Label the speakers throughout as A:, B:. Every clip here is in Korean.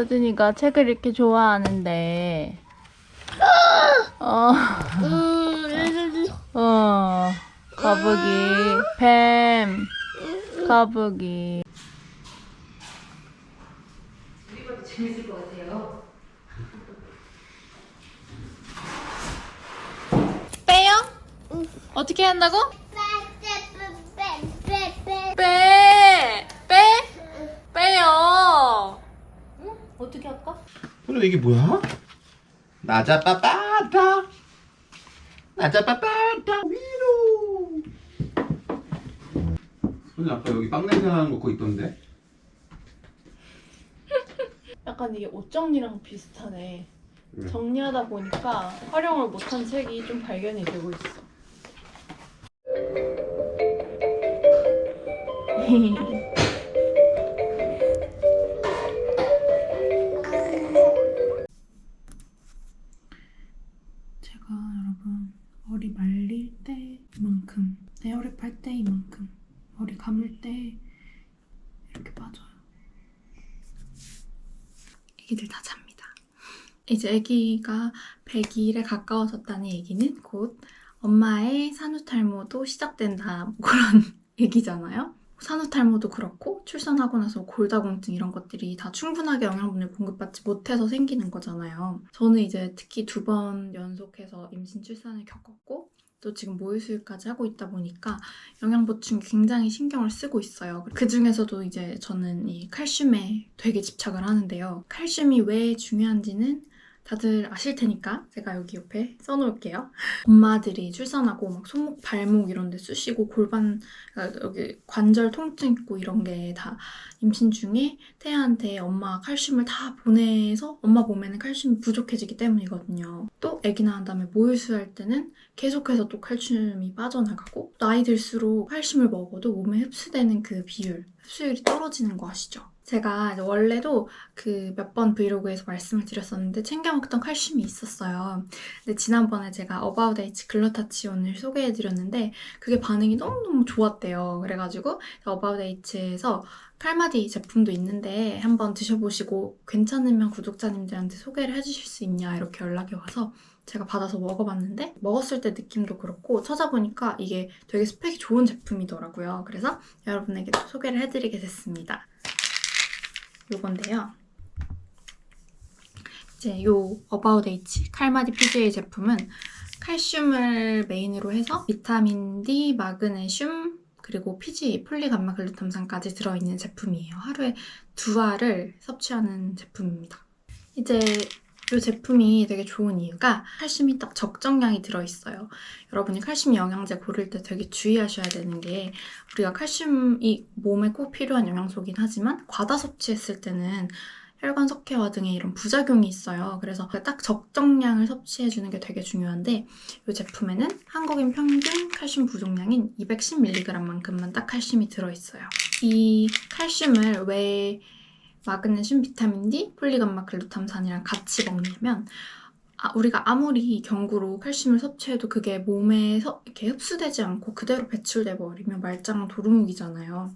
A: 서준이가 책을 이렇게 좋아하는데. 어, 어, 거북이, 뱀, 거북이. 재밌을 것 같아요. 빼요? 어떻게 한다고? 빼! 빼! 빼요! 응? 어떻게 할까?
B: 오늘 이게 뭐야? 나자빠빠다 나자빠빠다 위로 오늘 아까 여기 빵 냄새 나는 거 그거 있던데?
A: 약간 이게 옷 정리랑 비슷하네.
B: 응.
A: 정리하다 보니까 활용을 못한 책이 좀 발견이 되고 있어. 이제 아기가 100일에 가까워졌다는 얘기는 곧 엄마의 산후탈모도 시작된다 뭐 그런 얘기잖아요. 산후탈모도 그렇고 출산하고 나서 골다공증 이런 것들이 다 충분하게 영양분을 공급받지 못해서 생기는 거잖아요. 저는 이제 특히 두 번 연속해서 임신 출산을 겪었고 또 지금 모유수유까지 하고 있다 보니까 영양 보충에 굉장히 신경을 쓰고 있어요. 그 중에서도 이제 저는 이 칼슘에 되게 집착을 하는데요. 칼슘이 왜 중요한지는 다들 아실 테니까 제가 여기 옆에 써놓을게요. 엄마들이 출산하고 막 손목, 발목 이런 데 쑤시고 골반, 그러니까 여기 관절 통증 있고 이런 게 다 임신 중에 태아한테 엄마 칼슘을 다 보내서 엄마 몸에는 칼슘이 부족해지기 때문이거든요. 또 아기 낳은 다음에 모유수유할 때는 계속해서 또 칼슘이 빠져나가고 나이 들수록 칼슘을 먹어도 몸에 흡수되는 그 비율, 흡수율이 떨어지는 거 아시죠? 제가 원래도 그 몇 번 브이로그에서 말씀을 드렸었는데 챙겨 먹던 칼슘이 있었어요. 근데 지난번에 제가 어바웃 H 글루타치온을 소개해 드렸는데 그게 반응이 너무너무 좋았대요. 그래가지고 어바웃 H에서 칼마디 제품도 있는데 한번 드셔보시고 괜찮으면 구독자님들한테 소개를 해주실 수 있냐 이렇게 연락이 와서 제가 받아서 먹어봤는데 먹었을 때 느낌도 그렇고 찾아보니까 이게 되게 스펙이 좋은 제품이더라고요. 그래서 여러분에게 또 소개를 해드리게 됐습니다. 요건데요. 이제 요 어바웃 H 칼마디 PJ 제품은 칼슘을 메인으로 해서 비타민 D, 마그네슘, 그리고 PG, 폴리감마글루탐산까지 들어있는 제품이에요. 하루에 두 알을 섭취하는 제품입니다. 이제 이 제품이 되게 좋은 이유가 칼슘이 딱 적정량이 들어있어요. 여러분이 칼슘 영양제 고를 때 되게 주의하셔야 되는 게 우리가 칼슘이 몸에 꼭 필요한 영양소긴 하지만 과다 섭취했을 때는 혈관 석회화 등의 이런 부작용이 있어요. 그래서 딱 적정량을 섭취해주는 게 되게 중요한데 이 제품에는 한국인 평균 칼슘 부족량인 210mg만큼만 딱 칼슘이 들어있어요. 이 칼슘을 왜 마그네슘, 비타민 D, 폴리감마 글루탐산이랑 같이 먹냐면 아, 우리가 아무리 경구로 칼슘을 섭취해도 그게 몸에 서 이렇게 흡수되지 않고 그대로 배출돼 버리면 말짱한 도루묵이잖아요.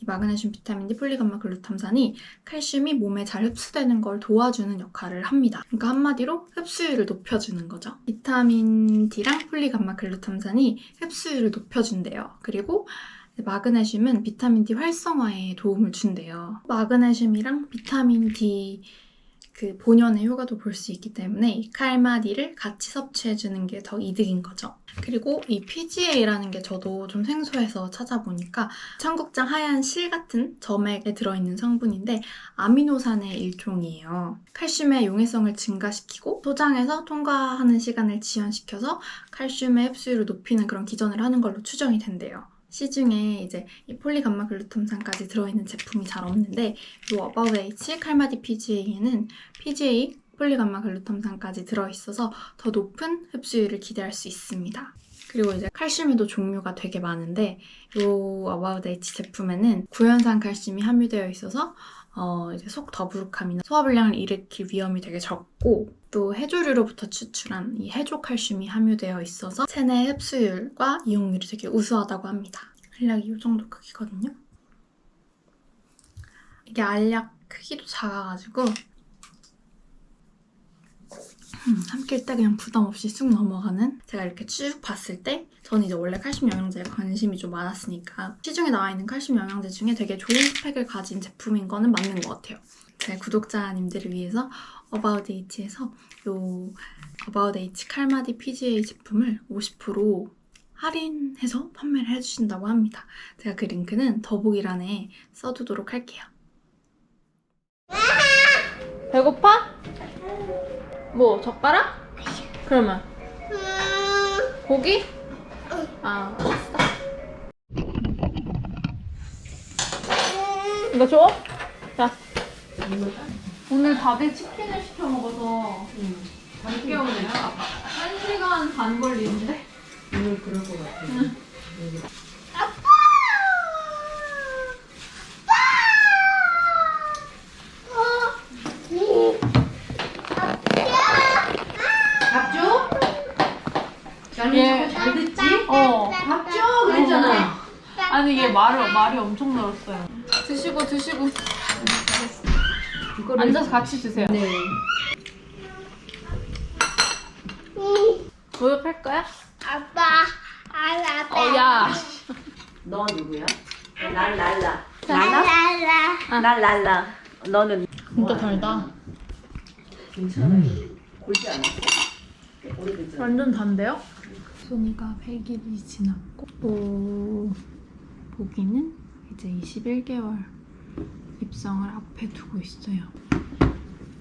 A: 이 마그네슘, 비타민 D, 폴리감마 글루탐산이 칼슘이 몸에 잘 흡수되는 걸 도와주는 역할을 합니다. 그러니까 한마디로 흡수율을 높여주는 거죠. 비타민 D랑 폴리감마 글루탐산이 흡수율을 높여준대요. 그리고 마그네슘은 비타민 D 활성화에 도움을 준대요. 마그네슘이랑 비타민 D 그 본연의 효과도 볼 수 있기 때문에 이 칼마디를 같이 섭취해주는 게 더 이득인 거죠. 그리고 이 PGA라는 게 저도 좀 생소해서 찾아보니까 청국장 하얀 실 같은 점액에 들어있는 성분인데 아미노산의 일종이에요. 칼슘의 용해성을 증가시키고 소장에서 통과하는 시간을 지연시켜서 칼슘의 흡수율을 높이는 그런 기전을 하는 걸로 추정이 된대요. 시중에 이제 이 폴리감마 글루탐산까지 들어있는 제품이 잘 없는데 이 어바웃 H 칼마디 PGA에는 PGA 폴리감마 글루탐산까지 들어있어서 더 높은 흡수율을 기대할 수 있습니다. 그리고 이제 칼슘에도 종류가 되게 많은데 이 어바웃 H 제품에는 구연산 칼슘이 함유되어 있어서 어, 이제 속 더부룩함이나 소화불량을 일으킬 위험이 되게 적고 또 해조류로부터 추출한 이 해조 칼슘이 함유되어 있어서 체내 흡수율과 이용률이 되게 우수하다고 합니다. 알약이 이 정도 크기거든요. 이게 알약 크기도 작아가지고 음, 삼킬 때 그냥 부담 없이 쑥 넘어가는 제가 이렇게 쭉 봤을 때 저는 이제 원래 칼슘 영양제에 관심이 좀 많았으니까 시중에 나와 있는 칼슘 영양제 중에 되게 좋은 스펙을 가진 제품인 거는 맞는 것 같아요. 제 구독자님들을 위해서 어바웃 H에서 요 어바웃 H 칼마디 PGA 제품을 50% 할인해서 판매를 해주신다고 합니다. 제가 그 링크는 더보기란에 써두도록 할게요. 배고파? 뭐 젓가락? 그러면 고기? 아 알았어. 이거 줘? 자. 오늘 다들 치킨을 시켜 먹어서 늦게 오네요. 한 시간 반 걸리는데.
C: 오늘 그럴 것 같아. 밥 줘? 나는
A: 예.
C: 자꾸 잘 듣지?
A: 어.
C: 밥 줘! 그랬잖아.
A: 아니 얘 말이 엄청 늘었어요. 드시고 드시고
C: 이거를
A: 앉아서 같이 드세요.
C: 네.
A: 모욕할 거야?
D: 아빠, 아, 아빠.
A: 어 야.
C: 너 누구야? 날 랄라.
D: 라라라.
C: 날 랄라. 너는
A: 진짜 달다.
C: 괜찮아. 골지 않았어? 오래됐잖아.
A: 완전 단데요? 소니가 100일이 지났고 오, 보기는 이제 21개월 입성을 앞에 두고 있어요.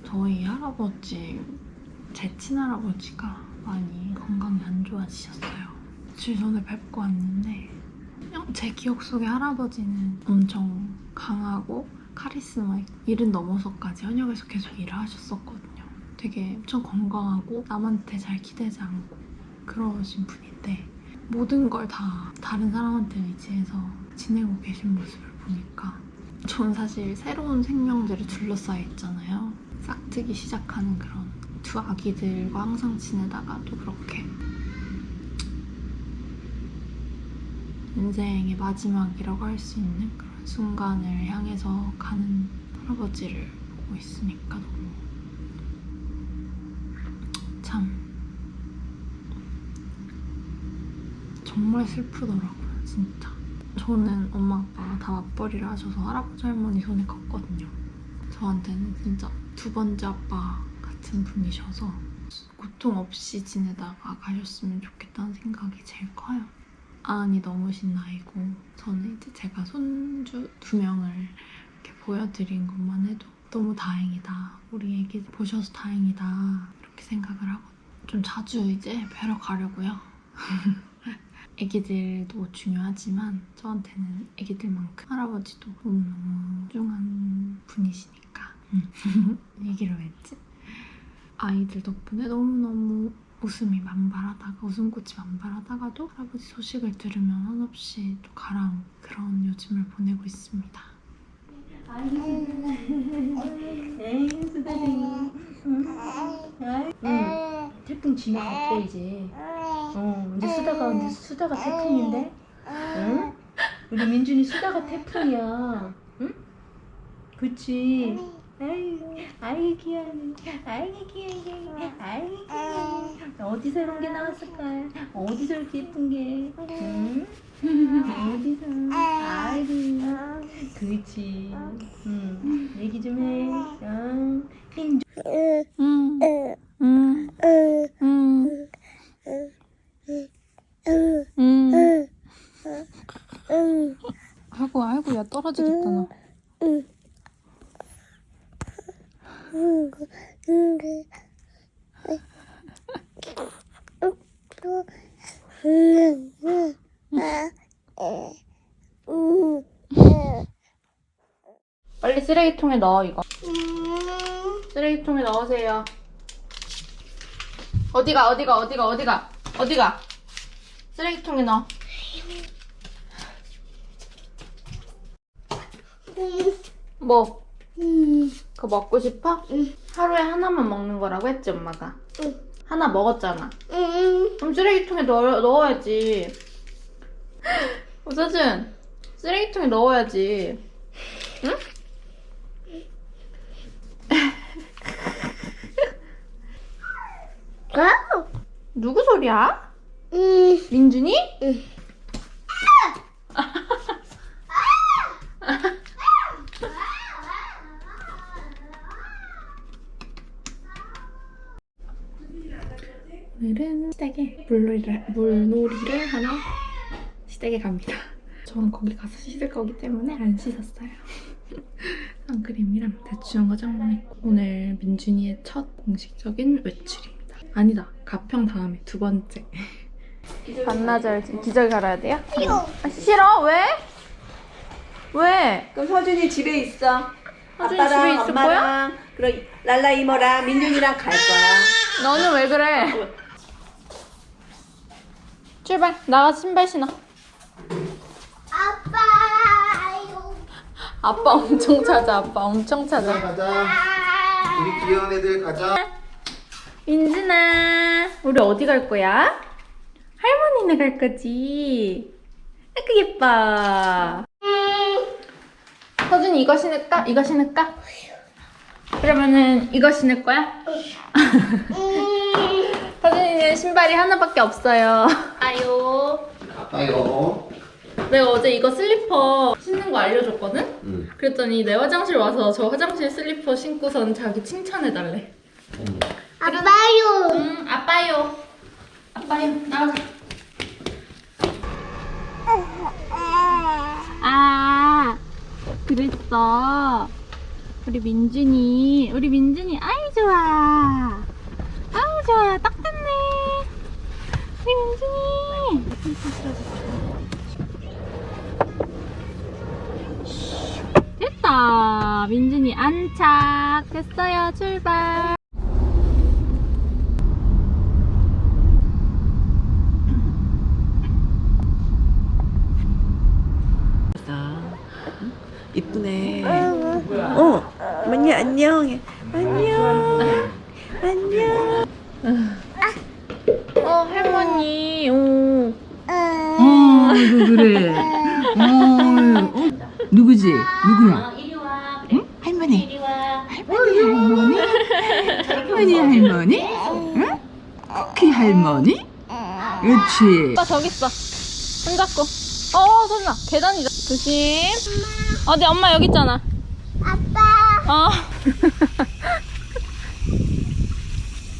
A: 저희 할아버지, 제 친할아버지가 많이 건강이 안 좋아지셨어요. 며칠 전에 뵙고 왔는데 제 기억 속에 할아버지는 엄청 강하고 카리스마 일은 넘어서까지 현역에서 계속 일을 하셨었거든요. 되게 엄청 건강하고 남한테 잘 기대지 않고 그러신 분인데 모든 걸 다 다른 사람한테 의지해서 지내고 계신 모습을 보니까 전 사실 새로운 생명들이 둘러싸여 있잖아요. 싹트기 시작하는 그런 두 아기들과 항상 지내다가도 그렇게 인생의 마지막이라고 할 수 있는 그런 순간을 향해서 가는 할아버지를 보고 있으니까 너무 참 정말 슬프더라고요 진짜 저는 엄마 아빠가 다 맞벌이를 하셔서 할아버지 할머니 손에 컸거든요. 저한테는 진짜 두 번째 아빠 같은 분이셔서 고통 없이 지내다가 가셨으면 좋겠다는 생각이 제일 커요. 아안이 넘으신 나이고 저는 이제 제가 손주 두 명을 이렇게 보여드린 것만 해도 너무 다행이다. 우리 애기 보셔서 다행이다. 이렇게 생각을 하고 좀 자주 이제 뵈러 가려고요. 애기들도 중요하지만 저한테는 애기들만큼 할아버지도 너무너무 소중한 분이시니까 음. 얘기를 왜 했지? 아이들 덕분에 너무너무 웃음이 만발하다가 웃음꽃이 만발하다가도 할아버지 소식을 들으면 한없이 또 가라앉 그런 요즘을 보내고 있습니다.
C: 응. 태풍 지나갔대 이제. 어 이제 수다가 이제 수다가 태풍인데. 응? 우리 민준이 수다가 태풍이야. 응? 그치. 아이, 아이 귀여워. 아이 귀여워. 아이 귀여워. 어디서 이런 게 나왔을까? 어디서 이렇게 예쁜 게? 응? 어디서? 아이고. 그렇지. 응. 얘기 좀 해. 응. 힘 줘.
A: 음, 음, 음, 음. 아이고 아이고 야 떨어지겠다 너. 빨리 쓰레기통에 넣어 이거. 쓰레기통에 넣으세요. 어디가 어디가 어디가 어디가 어디가 쓰레기통에 넣어. 뭐? 그거 먹고 싶어? 하루에 하나만 먹는 거라고 했지 엄마가. 하나 먹었잖아. 그럼 쓰레기통에 넣어, 넣어야지. 우서준 쓰레기통에 넣어야지. 응?
E: 누구 소리야?
F: 음.
E: 민준이? 오늘은 시댁에 물놀이를, 물놀이를 하러 시댁에 갑니다. 저는 거기 가서 씻을 거기 때문에 안 씻었어요. 선크림이랑 대충 화장만 했고 오늘 민준이의 첫 공식적인 외출입니다. 아니다, 가평 다음에 두 번째. 반나절 기저귀 갈아야 돼요? 아, 싫어? 왜? 왜?
G: 그럼 서준이 집에 있어.
E: 서준이
G: 아빠랑
E: 집에 있을
G: 엄마랑 그럼 랄라 이모랑 민준이랑 갈 거야.
E: 너는 왜 그래? 출발. 나가서 신발 신어. 아빠 엄청 찾아. 아빠 엄청 찾아.
B: 가자. 우리 귀여운 애들 가자.
E: 민준아, 우리 어디 갈 거야? 할머니네 갈 거지. 아그 예뻐. 서준이 이거 신을까? 이거 신을까? 그러면은 이거 신을 거야? 서준이는 신발이 하나밖에 없어요. 아유.
B: 아빠요.
E: 내가 어제 이거 슬리퍼 신는 거 알려줬거든?
B: 응.
E: 그랬더니 내 화장실 와서 저 화장실 슬리퍼 신고선 자기 칭찬해달래.
F: 아빠요.
E: 응, 아빠요. 아빠요. 나가자. 아, 그랬어. 우리 민준이, 우리 민준이, 아이, 좋아. 아우, 좋아. 딱 됐네. 우리 민준이. 됐다. 민준이 안착. 됐어요. 출발.
G: 이쁘네. 어, 언니 안녕. 안녕.
E: 어, 할머니. 오.
H: 어, 이거 그래. 어, 어, 누구지? 누구야? 응? 할머니. 할머니, 할머니? 할머니, 할머니? 응? 쿠키 할머니? 그렇지.
E: 오빠 저기 있어. 손 잡고. 어, 손나. 계단이다. 조심. 어디 엄마 여기 있잖아.
F: 아빠.
E: 어.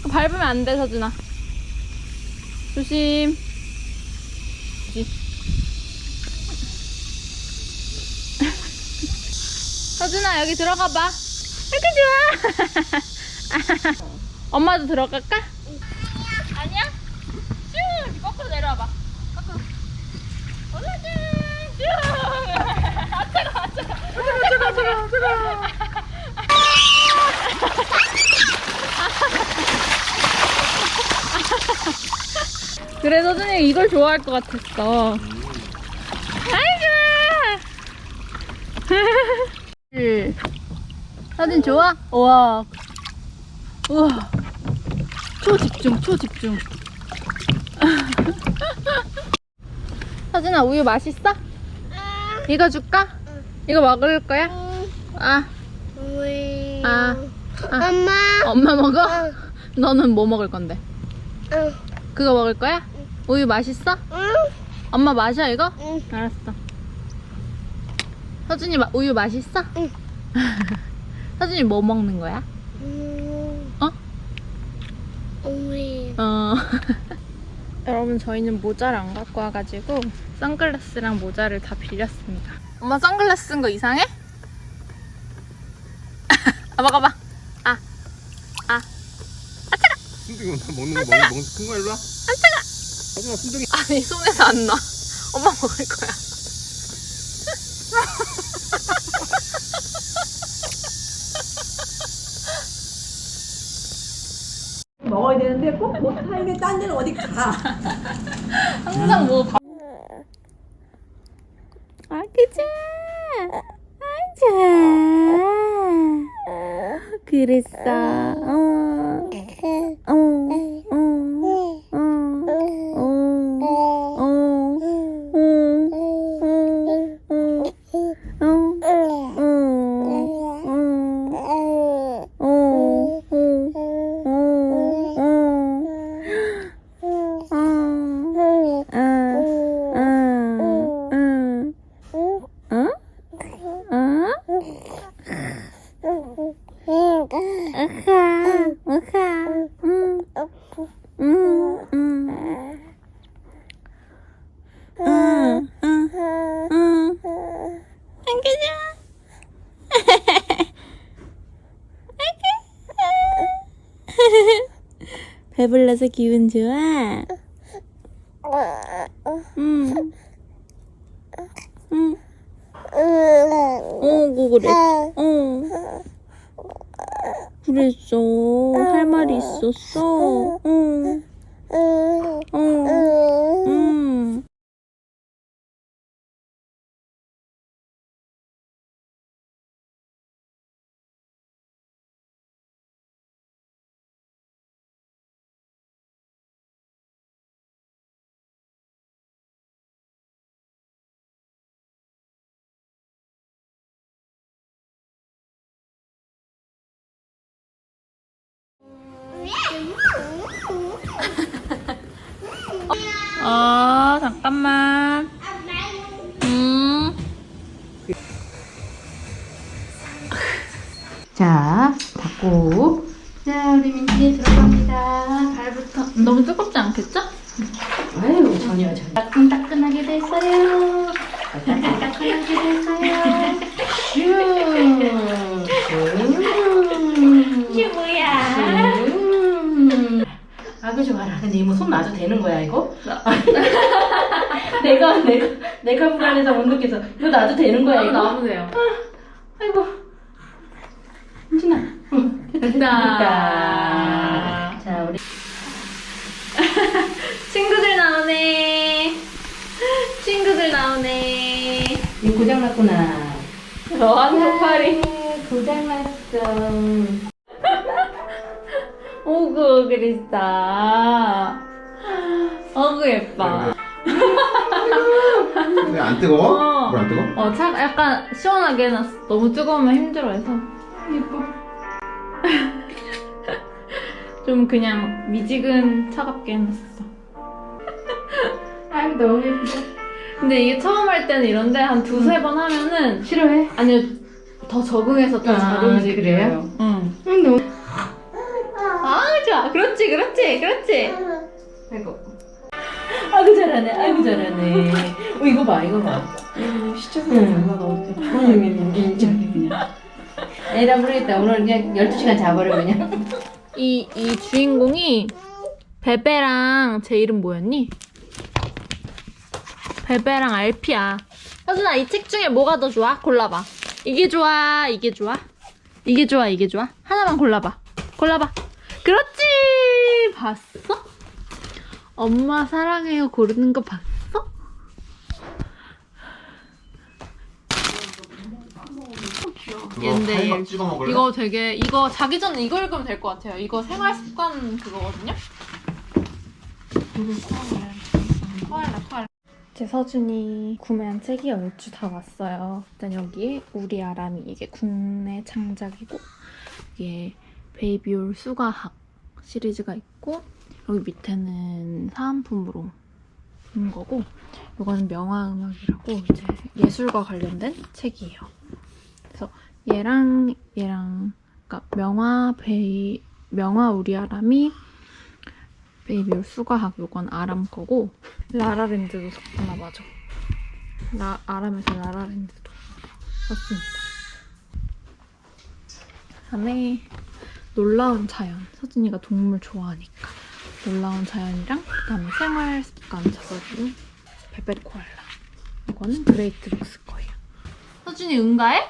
E: 밟으면 안 돼, 서준아. 조심. 조심. 서준아, 여기 들어가 봐. 이렇게 좋아. 엄마도 들어갈까? 아니야? 쭉! 거꾸로 내려와봐. 거꾸로. 올라가! 쭉! 아, 차가, 아, 차가. 아, 차가, 차가, 차가. 그래 서준이 이걸 좋아할 것 같았어. 아이고. 사진 좋아? 우와. 우와. 초집중, 초집중. 서준아 우유 맛있어? 이거 줄까? 이거 먹을 거야? 아. 아, 아.
F: 엄마.
E: 엄마 먹어? 너는 뭐 먹을 건데?
F: 응.
E: 그거 먹을 거야? 우유 맛있어?
F: 응.
E: 엄마 마셔 이거?
F: 응.
E: 알았어. 서준이 마- 우유 맛있어?
F: 응.
E: 서준이 뭐 먹는 거야?
F: 음.
E: 어? 어. 여러분 저희는 모자를 안 갖고 와가지고 선글라스랑 모자를 다 빌렸습니다. 엄마 선글라스 쓴 거 이상해? 아 먹어봐. 아, 아.
B: 순둥이 나 먹는 거 먹는 먹는 큰거 일로 와. 안 차가. 하지마 순둥이.
E: 아니 손에서 안 나. 엄마 먹을 거야.
G: 먹어야 되는데 꼭 못하는데 딴 데는 어디 가.
E: 항상 뭐 밥. 아 그자. 아자. 그랬어. 어. 배불러서 기분 좋아? 응. 응. 어, 그래. 어. 그랬어. 할 말이 있었어. 응. 어. 응. 어, 잠깐만. 음.
C: 자, 닫고. 자, 우리 민지 들어갑니다. 발부터.
A: 너무 뜨겁지 않겠죠?
C: 아유, 전혀, 전혀. 따끈따끈하게 됐어요. 따끈따끈하게 됐어요. 슈. 이게 뭐야? 아그 좋아라. 근데 이모 손 놔도 되는 거야 이거? 내가 내가 내가 불안해서 못 느껴서 이거 놔도 되는 거야 이거?
A: 나오면 돼요.
C: 아이고. 민준아.
A: 됐다.
C: 자 우리
A: 친구들 나오네. 친구들 나오네.
C: 이거 고장 났구나.
A: 너한테 팔이.
C: 고장 났어.
A: 오구 그리스다. 어구 예뻐.
B: 근데 안 뜨거워?
A: 어.
B: 물 안 뜨거?
A: 어, 참 약간 시원하게 해놨어. 너무 뜨거우면 힘들어해서. 예뻐. 좀 그냥 미지근 차갑게 해놨어.
C: 아유 너무 예쁘다.
A: 근데 이게 처음 할 때는 이런데 한 두세 번 하면은
C: 싫어해?
A: 아니요 더 적응해서 더잘
C: 아,
A: 움직여요.
C: 그래요?
A: 응. 그렇지 그렇지 그렇지.
C: 아이고. 아이고 잘하네. 아이고 잘하네. 어 이거 봐 이거 봐.
A: 시청자
C: 응.
A: 가 어떻게
C: 그냥 진짜게 그냥. 애라 모르겠다. 오늘 그냥 12시간 자버려 그냥.
A: 이, 이 주인공이 베베랑 제 이름 뭐였니? 베베랑 알피야. 서준아, 이 책 중에 뭐가 더 좋아? 골라봐. 이게 좋아, 이게 좋아? 이게 좋아, 이게 좋아? 하나만 골라봐. 골라봐. 그렇지! 봤어? 엄마 사랑해요 고르는 거 봤어? 얘인데
B: 찍어 먹을래?
A: 이거 되게 이거 자기 전에 이거 읽으면 될 것 같아요. 이거 생활 습관 그거거든요. 코알라 코알라. 제 서준이 구매한 책이 얼추 다 왔어요. 일단 여기에 우리 아람이 이게 국내 창작이고 이게 베이비올 수가학 시리즈가 있고 여기 밑에는 사은품으로 인 거고 이거는 명화음악이라고 이제 예술과 관련된 책이에요. 그래서 얘랑 얘랑 그러니까 명화 베이 명화 우리 아람이 베이비올 수가학 요건 아람 거고 라라랜드도 샀구나 맞아 라, 아람에서 라라랜드도 샀습니다 그다음에 놀라운 자연 서진이가 동물 좋아하니까 놀라운 자연이랑 그다음에 생활 습관 적어준 베베 코알라 이거는 그레이트 룩스 거예요 서준이 응가해?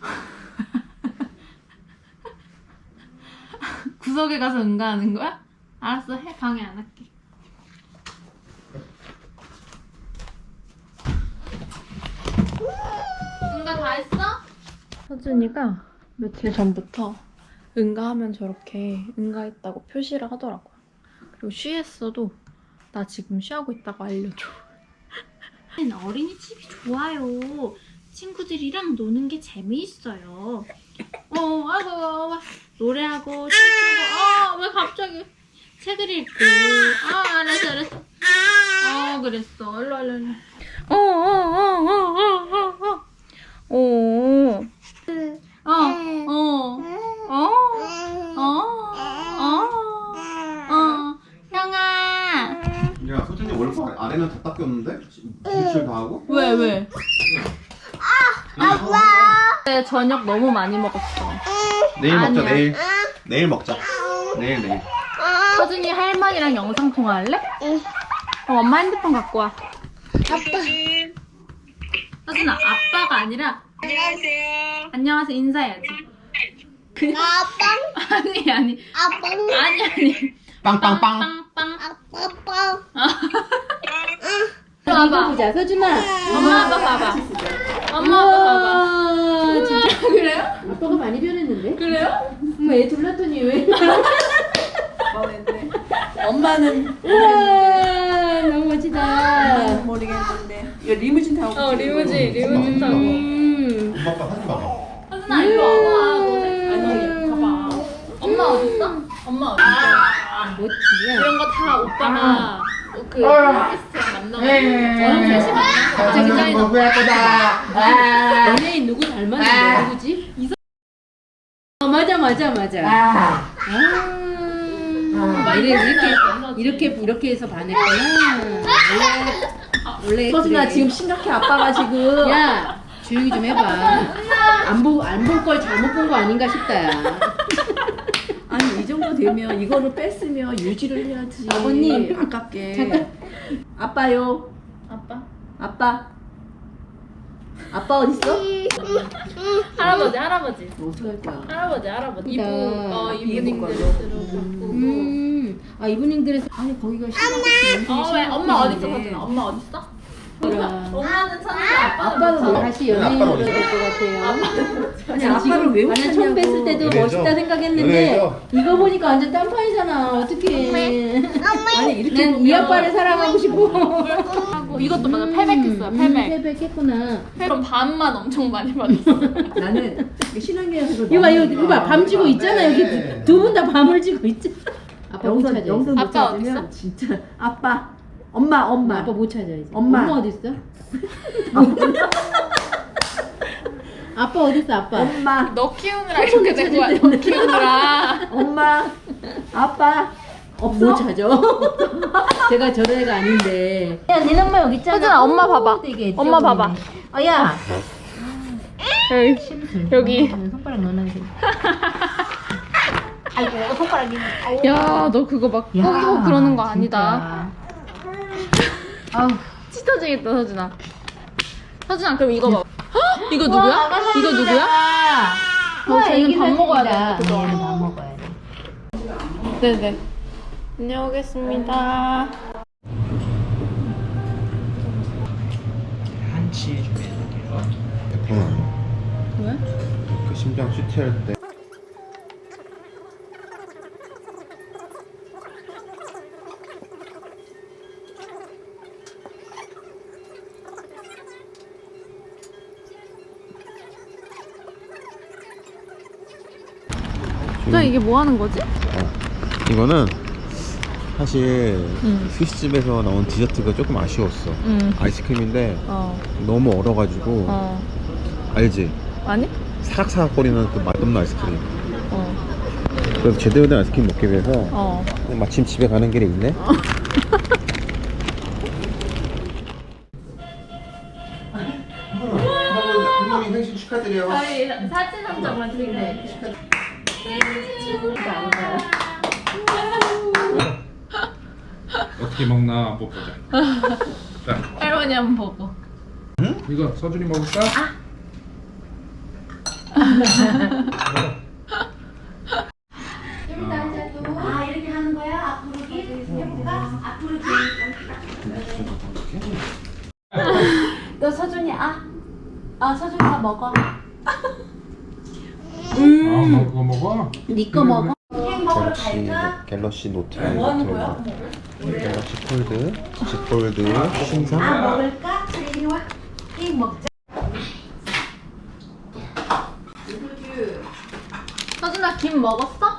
A: 구석에 가서 응가하는 거야? 알았어, 해. 방해 안 할게. 응가 다 했어? 서준이가 며칠 전부터 응가하면 저렇게 응가했다고 표시를 하더라고요. 그리고 쉬했어도 나 지금 쉬하고 있다고 알려줘.
E: 어린이집이 좋아요. 친구들이랑 노는 게 재미있어요.
A: 어, 아이고, 노래하고, 춤추고, 아, 왜 갑자기.
E: 책을 읽고
A: 아, 알았어, 알았어. 어, 그랬어. 어, 어, 어, 어, 어, 어, 어. 어,
E: 저녁 너무 많이 먹었어.
B: 내일 먹자
E: 아니야.
B: 내일. 내일 먹자. 내일 내일.
E: 서준이 할머니랑 영상 통화할래? 응. 어, 엄마 핸드폰 갖고 와. 아빠. 서준아, 아빠가 아니라. 안녕하세요. 안녕하세요. 인사해야지.
D: 아빠,
E: 아니, 아니.
D: 아빠,
E: 아니, 아니.
B: 빵빵빵.
E: 빵빵.
D: 아빠.
E: 봐봐.
C: 보자 서준아
E: 엄마 아빠 봐봐. 엄마 아빠 봐봐.
C: 아
E: 그래요?
C: 아빠가 많이 변했는데
E: 그래요?
C: 엄마 애 둘렀더니 왜
G: 엄마는
C: 아, 너무 멋지다
G: 모르겠는데. 이거 리무진 타고.
E: 어, 리무진, 리무진 타고.
C: 음.
B: 엄마 아빠 하지 마.
E: 서준아, 일로 와봐. 너네. 아니, 봐봐. 엄마 어딨어? 엄마 어딨어?
C: 멋지야
E: 이런 거 다 오빠가 그 팟캐스트랑 만나고 저랑 셋이 만나서
C: 갑자기
B: 후회할 거다.
C: 연예인 누구 닮았는데 누구지? 어 맞아 맞아 맞아. 아, 이래, 이렇게 이렇게 이렇게 해서 반했구나. 원래 그래.
G: 지금 심각해 아빠가 지금.
C: 야 조용히 좀 해봐. 안볼안 볼 걸 잘못 본 거 아닌가 싶다 야
G: 아니 이 정도 되면 이거를 뺐으면 유지를 해야지.
C: 아버님.
G: 아깝게. 아빠요.
E: 아빠
G: 아빠. 아빠 어디 있어?
E: 할아버지 할아버지
G: 어떡할 거야?
E: 할아버지 할아버지. 이브 어 이브 드레스로 바꾸고
C: 음, 아 이분님들에서 아니 거기가 심각해
E: 어왜 엄마 어딨어 서준아 엄마 어딨어? 엄마는 천재 아빠는
C: 아빠는
E: 뭐못
C: 다시 연예인으로 될것 같아요.
G: 아니 아빠를 왜
C: 나는 처음. 뵀을 때도
B: 연예죠?
C: 멋있다 생각했는데
B: 연예죠?
C: 이거 보니까 완전 딴판이잖아. 어떡해.
G: 아니 이렇게
C: 난이 아빠를 사랑하고 싶어.
E: 하고 이것도 맞아 패백했어요
C: 음,
E: 패백
C: 패백했구나.
E: 그럼 반만 엄청 많이 받았어
G: 나는 신혼여행에서
C: 이거 봐, 이거, 이거 봐. 밤 지고 있잖아. 여기 두 분 다 밤을 지고 있잖아. 아빠.
G: 영선 영선 못
E: 아빠
G: 찾으면 진짜 아빠 엄마 엄마
C: 아빠 못 찾아 이제.
G: 엄마.
C: 엄마 어디 있어? 아빠 어디 있어? 아빠.
G: 엄마
E: 너 키우느라 이렇게 된 거야 너 키우느라
G: 엄마 아빠 없어?
C: 못 찾아. 제가 저런 애가 아닌데. 야, 니네 엄마 여기 있잖아.
E: 서준아 엄마 봐봐
C: 되게
E: 엄마 봐봐.
C: 어, 야.
E: 여기 여기
C: 손가락 넣어놔야지.
E: 야너 그거 막 허기고 그러는 거 아니다
C: 아우.
E: 찢어지겠다 서준아 서준아 그럼 이거 봐 헉! 이거 누구야? 이거 누구야? 어, 저희는 밥 먹어야 돼 그죠?
C: 얘는 밥 먹어야 돼.
E: 네네 다녀오겠습니다
B: 한치. 100% 아니야.
E: 왜?
B: 그 심장 슈트할 때.
E: 뭐 하는 거지?
B: 이거는 사실
E: 음.
B: 스시집에서 나온 디저트가 조금 아쉬웠어.
E: 응
B: 아이스크림인데
E: 어,
B: 너무 얼어가지고
E: 어.
B: 알지?
E: 아니?
B: 사각사각거리는 그 맛없는 아이스크림.
E: 어,
B: 그래서 제대로 된 아이스크림 먹기 위해서
E: 어.
B: 마침 집에 가는 길에 있네. 할머니 생신 축하드려요.
E: 저희 사진 한 장만
I: 어떻게 먹나 한번 보자. 자,
E: 할머니 한번 보고
I: 이거 서준이 먹을까?
G: 너 서준이 아. 아 서준이 다 먹어.
I: 아, 뭐 그거 먹어?
C: 니거 먹어.
B: 갤럭시 갤럭시 노트 뭐 하는 거야? 갤럭시 폴드, Z 폴드, 신상.
G: 먹을까? 이리 와. 케이크 먹자.
E: 서준아 김 먹었어? 먹어?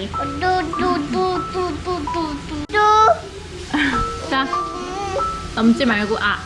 E: 해야지
D: 뚜뚜뚜뚜뚜뚜뚜
E: 자 넘지 말고 아?